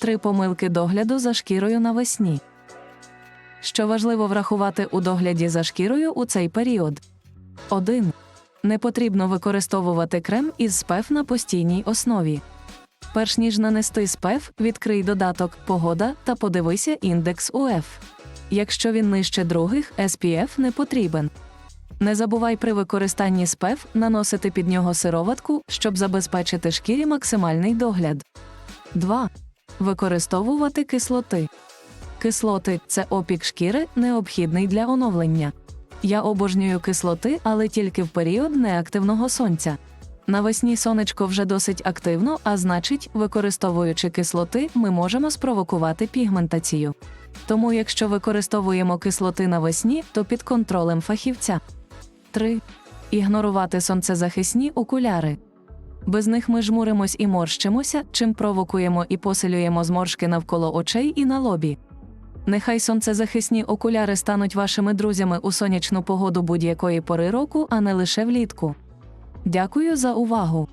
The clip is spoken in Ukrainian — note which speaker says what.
Speaker 1: Три помилки догляду за шкірою навесні. Що важливо врахувати у догляді за шкірою у цей період. 1. Не потрібно використовувати крем із СПЕФ на постійній основі. Перш ніж нанести СПЕФ, відкрий додаток Погода та подивися індекс УФ. Якщо він нижче других, SPF не потрібен. Не забувай при використанні СПЕФ наносити під нього сироватку, щоб забезпечити шкірі максимальний догляд. 2. Використовувати кислоти. Кислоти це опік шкіри, необхідний для оновлення. Я обожнюю кислоти, але тільки в період неактивного сонця. Навесні сонечко вже досить активно, а значить, використовуючи кислоти, ми можемо спровокувати пігментацію. Тому, якщо використовуємо кислоти навесні, то під контролем фахівця. 3. Ігнорувати сонцезахисні окуляри. Без них ми жмуримось і морщимося, чим провокуємо і посилюємо зморшки навколо очей і на лобі. Нехай сонцезахисні окуляри стануть вашими друзями у сонячну погоду будь-якої пори року, а не лише влітку. Дякую за увагу!